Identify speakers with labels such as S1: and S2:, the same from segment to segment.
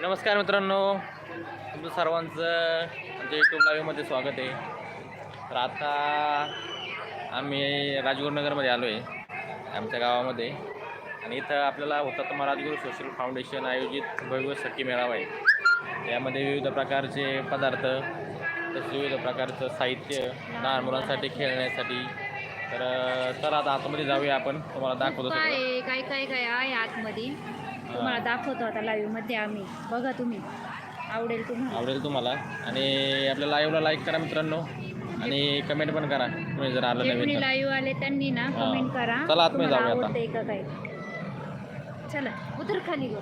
S1: नमस्कार मित्रांनो तुमचं सर्वांचं आमच्या यूट्यूब लाईव्हमध्ये स्वागत आहे. तर आता आम्ही राजगुरुनगरमध्ये आलो आहे आमच्या गावामध्ये. आणि इथं आपल्याला हुतात्मा राजगुरू सोशल फाउंडेशन आयोजित भव्य सखी मेळावा आहे. यामध्ये विविध प्रकारचे पदार्थ तसेच विविध प्रकारचं साहित्य लहान मुलांसाठी खेळण्यासाठी. तर चला आता आतमध्ये जाऊया आपण. तुम्हाला दाखवतो
S2: काय काय काय काय आहे आतमध्ये? तुम्हाला दाखवतो आता लाईव्हमध्ये आम्ही. बघा तुम्ही. आवडेल तुम्हाला.
S1: आवडेल तुम्हाला. आणि आपल्या लाईव्हला लाईक करा मित्रांनो. आणि कमेंट पण करा. तुम्ही जर आलं
S2: जे
S1: नवीन
S2: कोणी
S1: तर.
S2: लाईव्ह आले त्यांनी ना
S1: हा.
S2: कमेंट करा.
S1: चला आतमध्ये
S2: तुम्हाला
S1: जाऊया आता.
S2: आवडतंय का काय? चला उतर खाली गो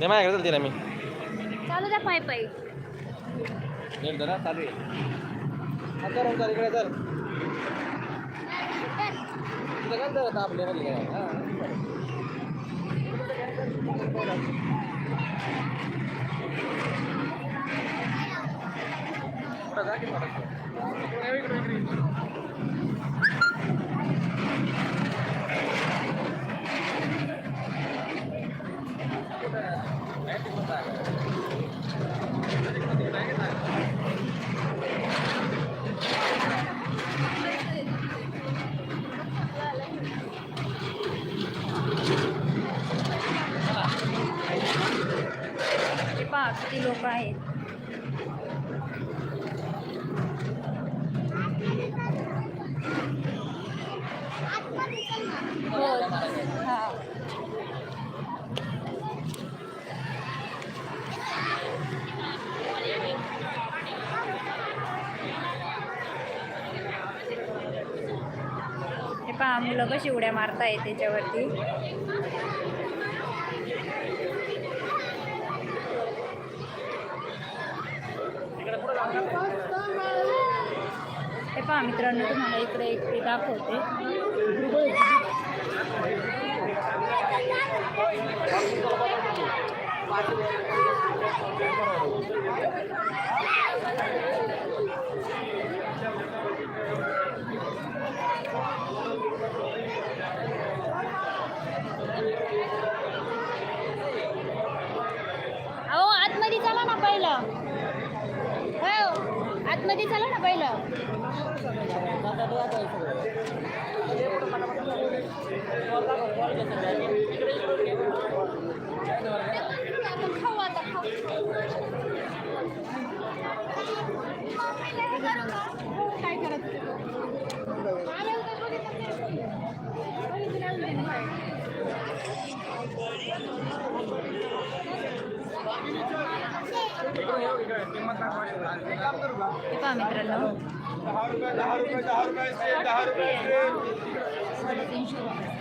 S1: ते माझ्याकडे दिला मी.
S2: चालू द्या पाय पाय.
S1: नीट जरा चालू आहे. हा, इकडे. तिथं काय काय, हा. पुढं जा की थोडंसं. इकडे, इकडे, इकडे, इकडे.
S2: पहा किती लोक आहेत? हो. हां. हे पहा मुलं कशी उड्या मारतायत त्याच्यावरती हे पहा मित्रांनो तुम्हाला इकडे एक ते दाखवते. अहो आतमध्ये चला ना पहिलं. हो. आतमध्ये चला ना पहिलं. खाऊ आता खाऊ काय हे पहा मित्रांनो.
S3: दहा
S2: साडेतीनशे रुपये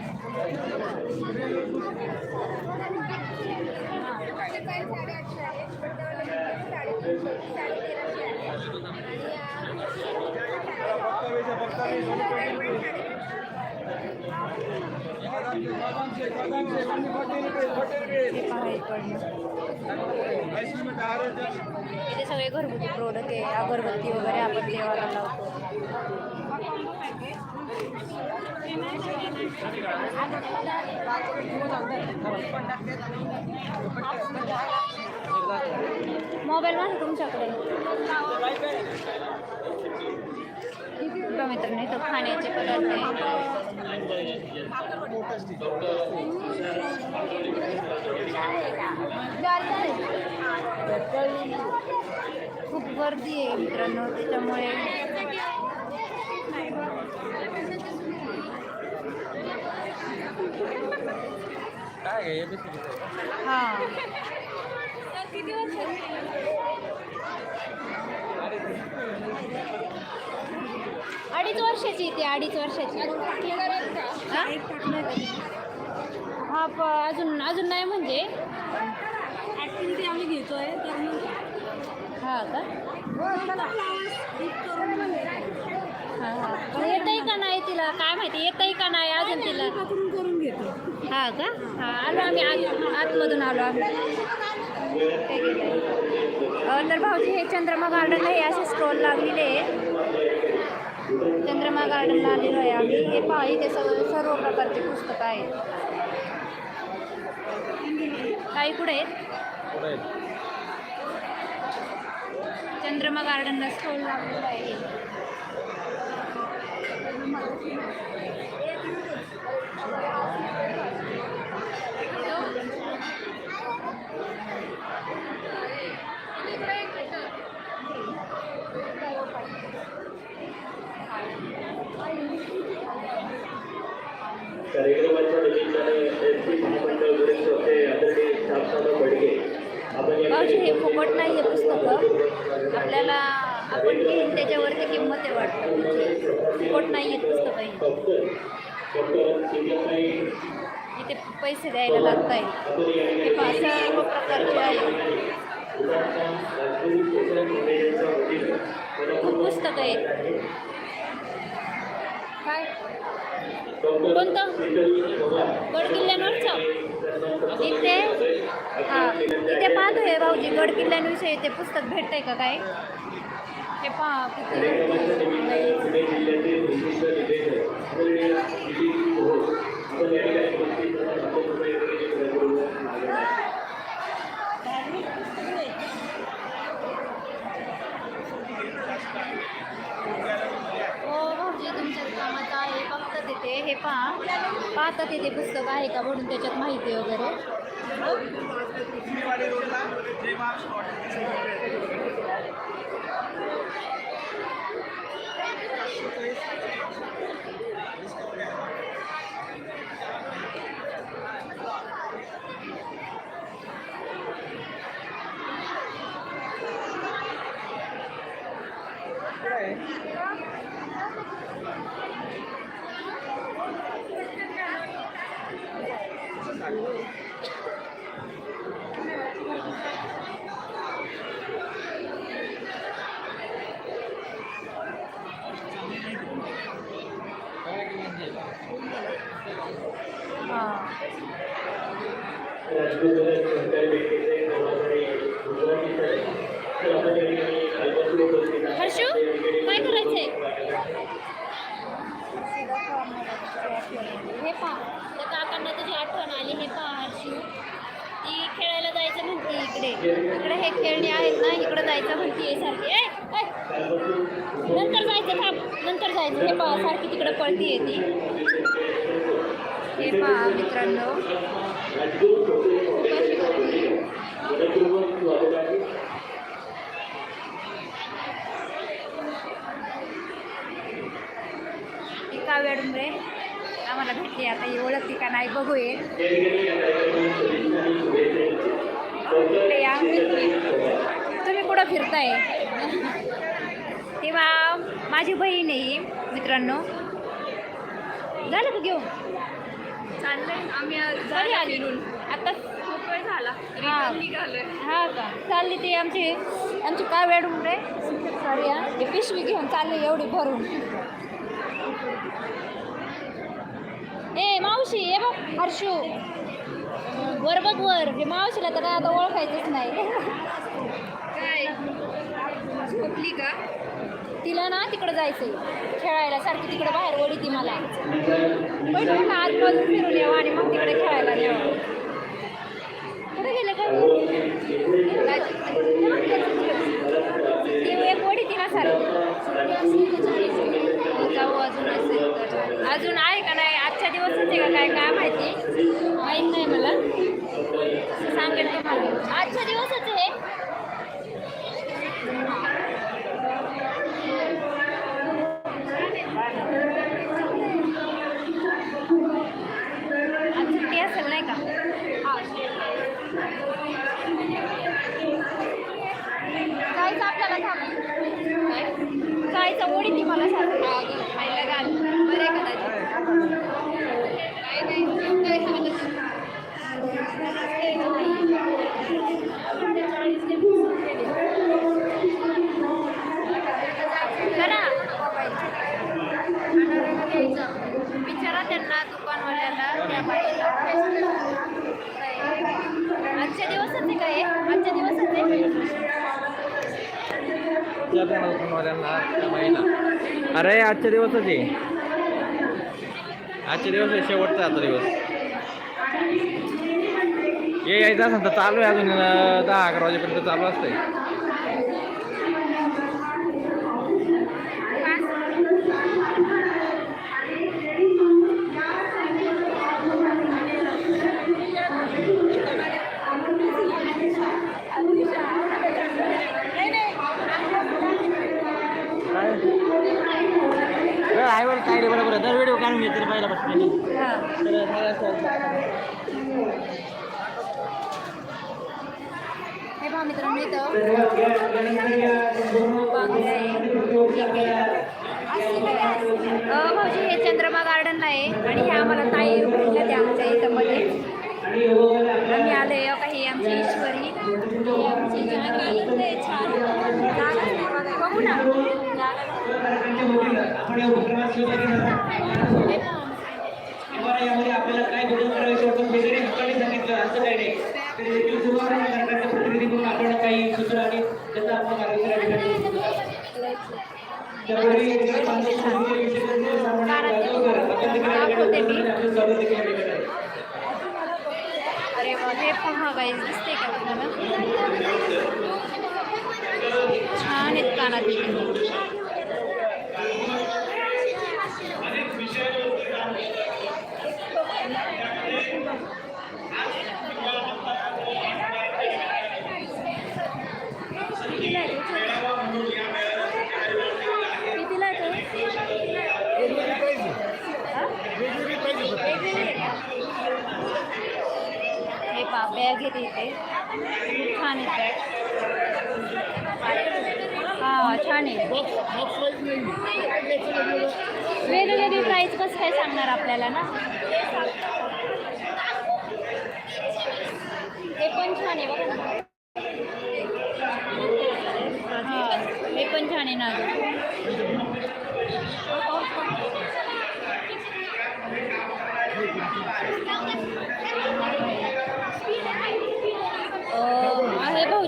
S2: इथे सगळे घरगुती प्रोडक्ट आहे. अगरबत्ती वगैरे आपण देवाला लावतो. मोबाईल माझा तुमच्याकडे. बघा मित्रांनो इथं खाण्याचे पदार्थ आहे खूप गर्दी आहे मित्रांनो त्याच्यामुळे
S1: काय आहे ABCD?
S2: हा अडीच वर्षाची ती अडीच वर्षाची. हा? हा प अजून अजून नाही म्हणजे.
S4: ॲक्टिव्हिटी आम्ही घेतोय तर मग
S2: हा का? हा हा. पण येतंय का नाही तिला? काय माहिती येतंय का नाही अजून तिला?
S4: करून करून घेतो
S2: हा का? हा आलो आम्ही आत आतमधून आलो आम्ही. ते तर भाऊजी हे चंद्रमा गार्डनला हे असे स्टॉल लागलेले आहे चंद्रमा गार्डनला आलेलो आहे आम्ही. हे पहा इथे सर्व सर्व प्रकारचे पुस्तकं आहेत. काही कुठे आहेत? चंद्रमा गार्डनला स्टॉल लागलेला आहे
S5: कार्यक्रमाच्या निमित्ताने एस टी महामंडळ वरिष्ठ आदरणीय श्यामसाहेब बडगे आपण या
S2: मावशी हे फुकट नाही आहे पुस्तकं आपल्याला आपण घेईन त्याच्यावरती किंमत आहे वाटतं फुकट नाही आहेत पुस्तकं ही.
S5: डॉक्टर डॉक्टर सिंगलताई
S2: इथे पैसे द्यायला लागत आहे
S5: किंवा या
S2: सर्व प्रकारचे आहे. खूप पुस्तकं आहेत. काय? कोणतं? गड किल्ल्यांवरचं? इथे? हां. इथे पाहतो हे भाऊजी गड किल्ल्यांविषयी ते पुस्तक भेटतंय का काय? हे पहा किती
S5: पुणे जिल्ह्याचे विशिष्ट निवेदक आदरणीय नितीन घोष आपण या ठिकाणी उपस्थित राहून आपल्या कृपया कार्यक्रमात भाग घ्या.
S2: हो भाऊजी तुमच्याच कामाचं आहे फक्त तिथे हे पहा पाहतात तिथे पुस्तक आहे का म्हणून त्याच्यात माहिती वगैरे. हो
S5: राजपूत सहकारी बँकेचे कर्मचारी गुजराती सर तर आपण या ठिकाणी अल्पस्वरूप उपस्थित आहात.
S2: हर्षू
S5: आपण या ठिकाणी
S2: काय करायचंय
S5: भाग घ्या.
S2: हे पहा त्या काकांना तुझी आठवण आली हे पहा हर्षू ती खेळायला जायचं खेळणे. इकडे हे खेळणे आहेत ना इकडे जायचं म्हणते सारखी. नंतर जायचं थांब नंतर जायचं. हे पहा सारखी तिकडे पळती ती हे पहा मित्रांनो.
S5: राजपूत सहकारी फाउंडेशनच्या
S2: काव्या डुंबरे आम्हाला भेटली. आता ही ओळखते का नाही बघूये. इकडे या. तुम्ही कुठं फिरताय? तेव्हा माझी बहीण आहे मित्रांनो. झालं का घेऊन?
S4: चाललंय. आम्ही
S2: आली? आता
S4: खूप वेळ झाला.
S2: हा.
S4: निघालोय.
S2: का? चालली ती आमची आमची काव्या डुंबरे सॉरी हा. ही पिशवी घेऊन चालली एवढी भरून. ए मावशी ये बघ हर्षू. वर बघ वर. हे मावशीला तर आता ओळखायचंच नाही.
S4: काय? झोपली का?
S2: तिला ना तिकडं जायचंय. खेळायला. सारखी तिकडं बाहेर ओढी ती मला. पण म्हटलं आजूबाजू फिरून यावं आणि मग तिकडे खेळायला न्यावं कुठे गेले का ती एक ओढी ती ना सारखी. असेल. अजून आहे का नाही? आजच्या का काय काय माहिती? माहीत नाही मला. सांगेल तुम्हाला. आजच्या दिवसच हे आज सुट्टी असेल नाही का? जायचं आपल्याला थांब. काय जायचं ओढी ती मला सांग खायला घाल बरे कदाचित काय नाही काय सांगत करा विचारा त्यांना त्या बाईला आजच्या दिवसच आहे काय आजच्या दिवसच आहे?
S1: अरे आजच्या दिवसच आहे. आजच्या दिवस आहे शेवटचा आता दिवस. ये यायचा असं तर चालू आहे अजून दहा अकरा वाजेपर्यंत चालू असतंय
S6: आईवर काय रे बरोबर दर व्हिडिओ घेते पहिला पासून
S2: हा. हे पहा मित्रांनो इथं. भाऊजी हे चंद्रमा गार्डनला आहे आणि हे आम्हाला ताई त्या आमच्या इथं मध्ये आम्ही आलो आहे काही आमची ईश्वरी. ही आमची छान जागा आहे. बघा. बघू ना हे
S6: यामध्ये आपल्याला काय बदल करायचे आपण वेगळे हक्काने सांगितलं असं काही नाही. तरी देखील सुरुवात सरकारच्या प्रतिनिधी म्हणून आपण काही सूत्र आणि त्याचा आपण कार्यक्रम
S2: अरे वा पहा गाईज दिसते का तुम्हाला? छान आहेत कानात कितीला आहे तो? कितीला आहे तो? हा? वेगवेगळी आहे का? हे येते खूप छान आहे. हां छान आहे. वेगवेगळी प्राईस कसं काय सांगणार आपल्याला ना? हे पण छान आहे बघा ना. हां हे पण छान आहे ना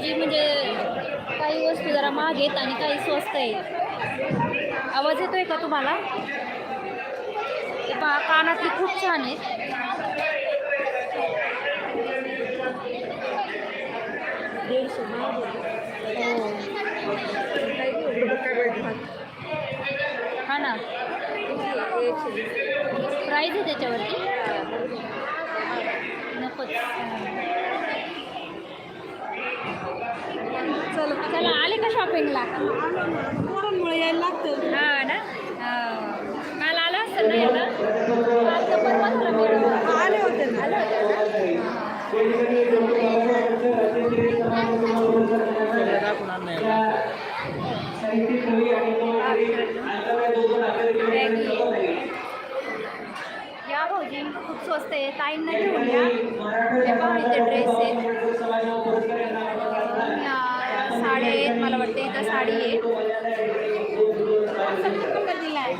S2: आहे भाऊजी म्हणजे काही वस्तू जरा महाग आहेत आणि काही स्वस्त आहेत. आवाज येतोय का तुम्हाला? ते पहा कानातली खूप छान आहेत. हा. ना. प्राईज आहे त्याच्यावरती? नकोच. चला. आले का शॉपिंगला
S4: पोरांमुळे यायला लागतं.
S2: हा ना? हा. काल आला असतं ना याला? काल तर परवा झाला मेळावा.
S4: आले होते ना.
S2: आलं होतं ना? या भाऊजी खूप स्वस्त आहे. ताईंना घेऊन या. ड्रेस आहेत या. साड्या आहेत मला वाटतं इथं साडी आहे. दिला आहे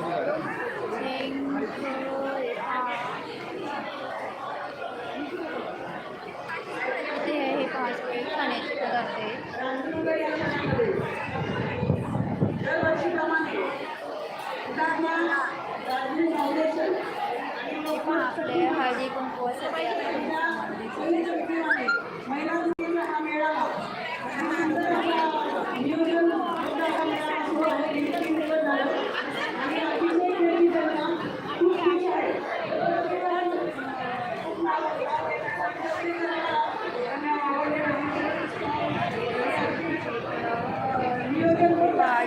S2: इथे हे पाच खाण्याचे पदार्थ आहेत हे पहा आपले हळदी कुंकवासाठी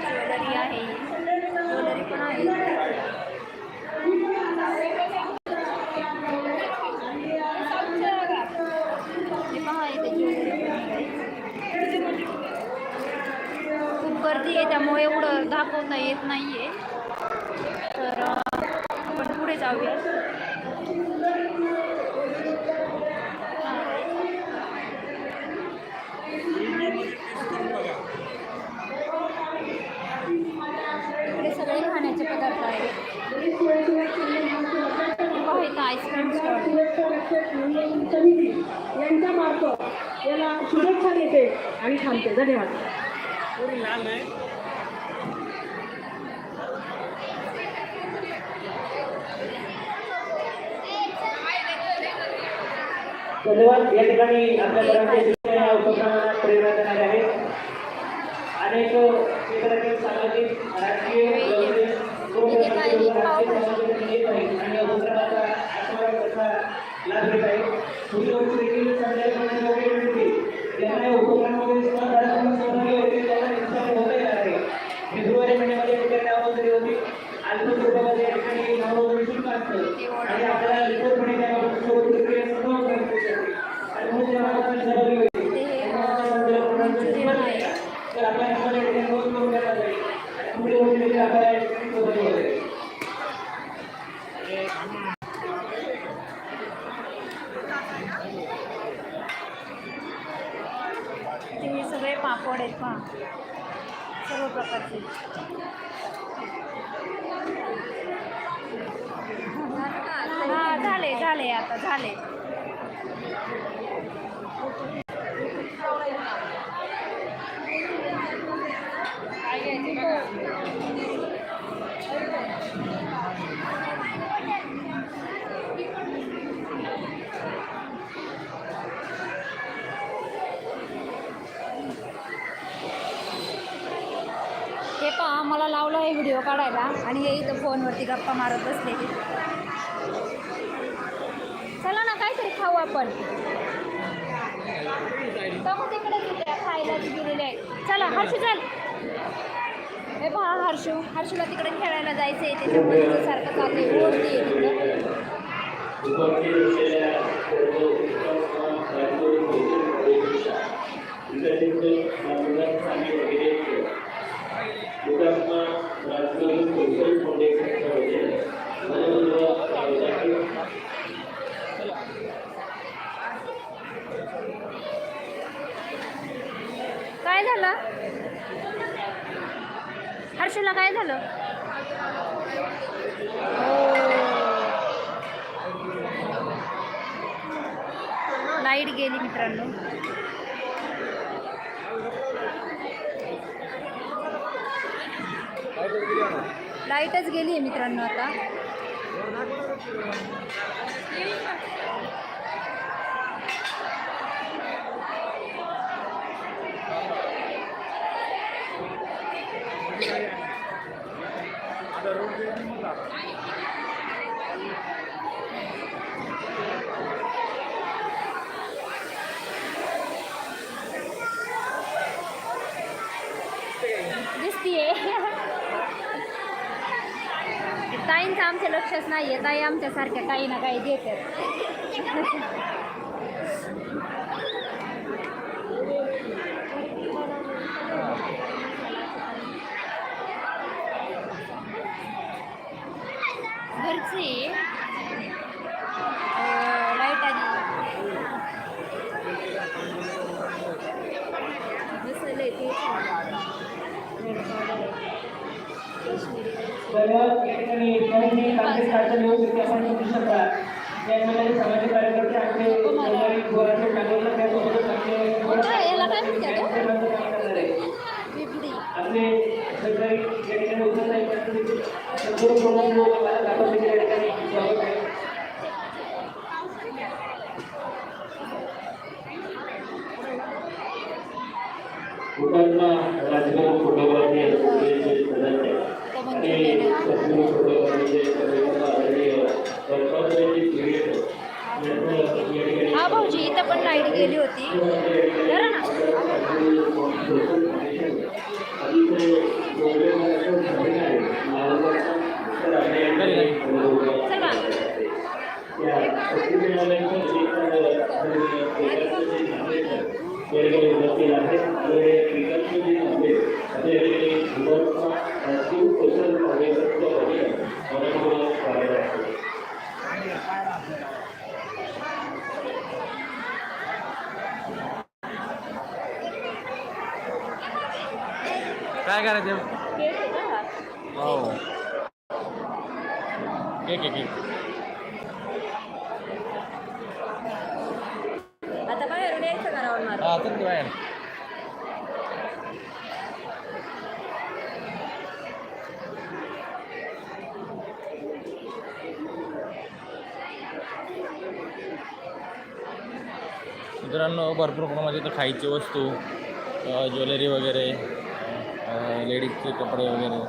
S2: ज्वेलरी आहे ज्वेलरी पण आहे हे पहा इथे ज्वेलरी पण आहे. खूप गर्दी आहे त्यामुळे एवढं दाखवता येत नाही आहे तर आपण पुढे जाऊया. इकडे सगळे खाण्याचे पदार्थ आहेत. आईस्क्रीम स्टॉल
S4: याला शुभेच्छा देते आणि थांबते. धन्यवाद.
S6: धन्यवाद. या ठिकाणी आपल्या उपक्रमाला प्रेरणा देणारे आहेत. अनेक क्षेत्रातील सामाजिक राजकीय व्यवसायिक, आणि उपक्रमाचा आस्वाद कसा लाभ घेत आहेत. पुढील वर्षी देखील संध्याकाळी उपक्रमामध्ये सहभागी होते सहभागी त्यांना निश्चित होता फेब्रुवारी महिन्यामध्ये या ठिकाणी नामनोंदणी होती अल्प स्वरूपामध्ये या ठिकाणी नामनोंदणी शुल्क असतं आणि आपल्याला रिपोर्टमध्ये त्याबाबत सर्व प्रक्रिया सर्व करायची असते. आणि म्हणून जेव्हा आपण सहभागी होईल.
S2: ते अ, मंचुरियन आहे.
S6: तर आपल्या हाताने ते नोंद करून घेतला जाईल. आणि पुढे होईल देखील आपल्याला या ठिकाणी सहभागी होता येईल.
S2: ते हे सगळे पापड आहेत पहा. सर्व प्रकारचे. हा झाले झाले आता झाले हे पहा मला लावलं आहे व्हिडिओ काढायला आणि हे इथं फोनवरती गप्पा मारत बसले. चला ना काहीतरी खाऊ आपण. तिकडे खायला दिलेले आहे. चला हर्षू चल. हे पहा हर्षू हर्षूला तिकडे खेळायला जायचं आहे त्याच्यामुळे सारखं चाललंय ओढती तिकडं.
S5: उपस्थित असलेल्या सर्व उपक्रम राजकीय परीक्षा विकसित मार्गदर्शन आणि वगैरे हुतात्मा राजकीय कौशल फाउंडेशनच्या वतीने मनोरंजन सार्वजनिक
S2: काय झालं हर्षूला काय झालं लाईट गेली मित्रांनो लाईटच गेली आहे मित्रांनो आता. ताईंचं आमच्या लक्षच नाही आहे ताई आमच्यासारख्या काही ना काही देतात.
S5: પોતાના રાજ્યનો ફોટોગ્રાફી અને તસવીરો
S2: ફોટોગ્રાફી છે इथं गेली होती जरा ना चला
S1: काय करायचं?
S2: हा?
S1: केक आहे केक
S2: आता बाहेरून यायचं का राऊंड मारून
S1: हा तर बाहेर. मित्रांनो भरपूर प्रमाणात इथं खायची वस्तू ज्वेलरी वगैरे. लेडीजचे कपडे वगैरे.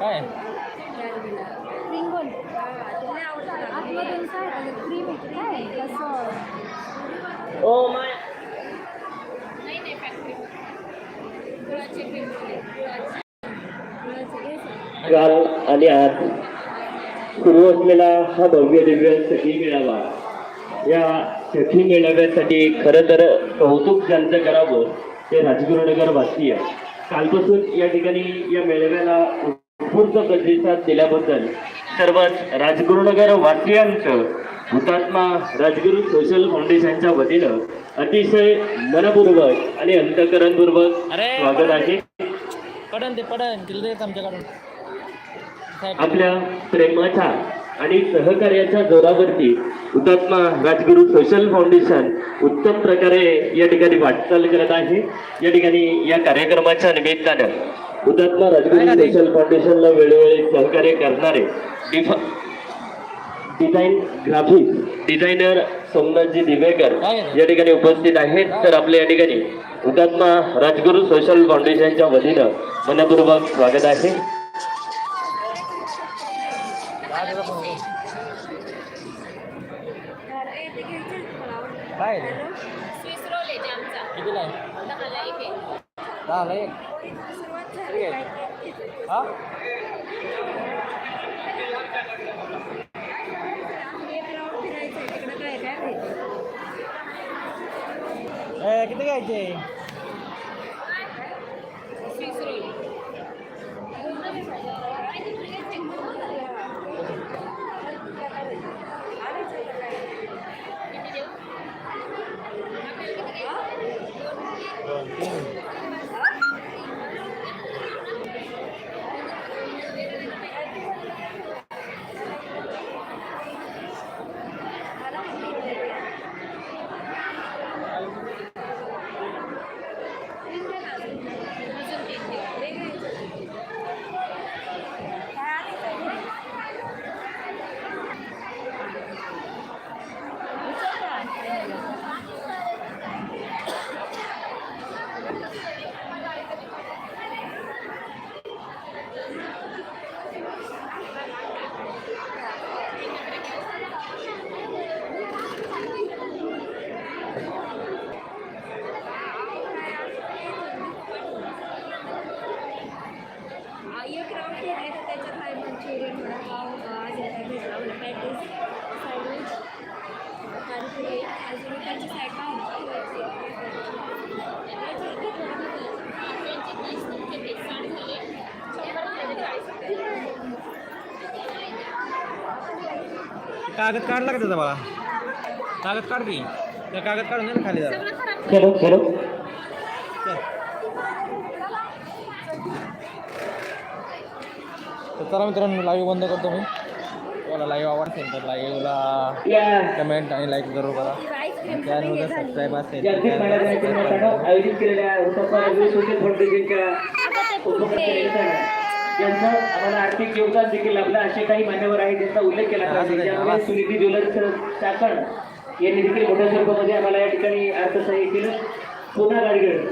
S1: काय?
S6: Oh my.
S5: काल आणि आज सुरू असलेला हा भव्य दिव्य सखी मेळावा. या सखी मेळाव्यासाठी खरं तर कौतुक ज्यांचं करावं ते राजगुरुनगर वासीय कालपासून या ठिकाणी या मेळाव्याला उत्स्फूर्त प्रतिसाद दिल्याबद्दल सर्वच राजगुरुनगर वासियांचं हुतात्मा राजगुरू सोशल फाउंडेशनच्या वतीनं अतिशय मनपूर्वक आणि अंतकरणपूर्वक स्वागत आहे.
S1: पडन ते पडन आमच्याकडून.
S5: आपल्या प्रेमाच्या आणि सहकार्याच्या जोरावरती हुतात्मा राजगुरू सोशल फाउंडेशन उत्तम प्रकारे या ठिकाणी वाटचाल करत आहे. या ठिकाणी या कार्यक्रमाच्या निमित्तानं हुतात्मा राजगुरू सोशल फाउंडेशनला वेळोवेळी सहकार्य करणारे डिफा design graphics designer Somnath ji Divekar या ठिकाणी उपस्थित आहेत. तर आपल्या या ठिकाणी हुतात्मा राजगुरू सोशल फाउंडेशनच्या वतीनं मनपूर्वक स्वागत आहे.
S1: काय आहे?
S7: स्विस रोल आहे जामचा
S1: कितीला आहे?
S7: दहाला एक आहे.
S1: दहाला एक? ठीक आहे. हा? ए, किती घ्यायचे
S7: स्विस रोल एक राऊंड फिरले तर त्याच्यात आहे मंचुरियन वडापाव अजिंठा भेटला पॅटीस सँडविच पाणीपुरी अजून त्यांची साईड
S1: कागद काढला का त्याचा मला कागद काढ की. त्या कागद काढून दे ना खाली जरा.
S5: खरं
S1: चल. तर चला मित्रांनो लाईव्ह बंद करतो मी. तुम्हाला लाईव्ह आवडते तर लाईव्हला
S5: या
S1: कमेंट आणि लाईक जरूर करा. जर सबस्क्राईब असेल तर
S6: जागतिक. आयोजित केलेल्या हुतात्मा ज्यांचं आम्हाला आर्थिक योगदान देखील लाभलं. असे काही मान्यवर आहेत ज्यांचा उल्लेख केला
S1: नाही.
S6: सुनीती ज्वेलर्स चाकण यांनी देखील मोठ्या स्वरूपामध्ये आम्हाला या ठिकाणी अर्थसहाय्य केलं. पुन्हा गाडगड